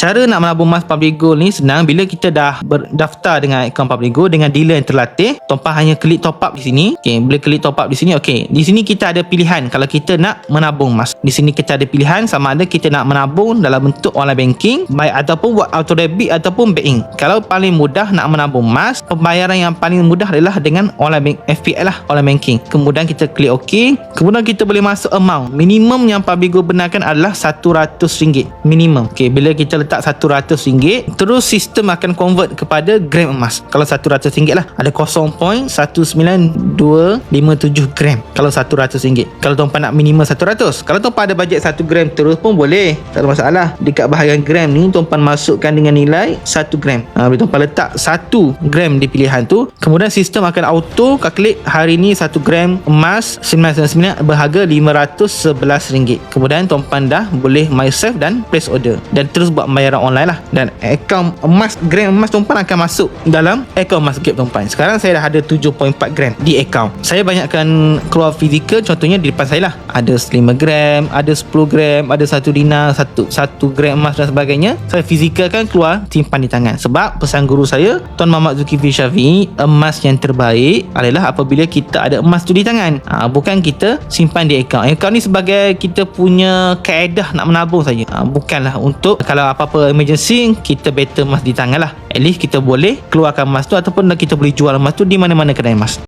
Cara nak menabung emas public gold ni senang bila kita dah berdaftar dengan akaun public gold dengan dealer yang terlatih. Tuan-puan hanya klik top up di sini. Okey, bila klik top up di sini, okey. Di sini kita ada pilihan kalau kita nak menabung emas. Di sini kita ada pilihan sama ada kita nak menabung dalam bentuk online banking, baik ataupun buat auto debit ataupun bank. Kalau paling mudah nak menabung emas, pembayaran yang paling mudah adalah dengan online bank FPL lah, online banking. Kemudian kita klik OK. Kemudian kita boleh masuk amount. Minimum yang public gold benarkan adalah RM100 minimum. Okey, bila kita letak RM100, terus sistem akan convert kepada gram emas. Kalau RM100 lah, ada 0.19257 gram kalau RM100. Kalau tuan-puan nak minimum RM100. Kalau tuan-puan ada bajet 1 gram terus pun boleh. Tak ada masalah. Dekat bahagian gram ni tuan-puan masukkan dengan nilai 1 gram. Ha, bila tuan-puan letak 1 gram di pilihan tu, kemudian sistem akan auto calculate hari ni 1 gram emas 999 berharga RM511. Kemudian tuan-puan dah boleh my save dan place order dan terus buat pembayaran online lah dan akaun emas gram emas tuan-puan akan masuk dalam akaun emas gap tuan-puan. Sekarang saya dah ada 7.4 gram di akaun. Saya banyakkan keluar fizikal contohnya di depan saya lah. Ada 5 gram, ada 10 gram, ada 1 dinar, 1 1 gram emas dan sebagainya. Saya fizikalkan keluar simpan di tangan. Sebab pesan guru saya Tuan Muhammad Zulkifli Syafi'i emas yang terbaik adalah apabila kita ada emas tu di tangan. Ha, bukan kita simpan di akaun. Akaun ni sebagai kita punya kaedah nak menabung saja. Ha, bukanlah untuk kalau apa-apa emergency kita better emas di tangan lah. At least kita boleh keluarkan emas tu ataupun kita boleh jual emas tu di mana-mana kedai emas.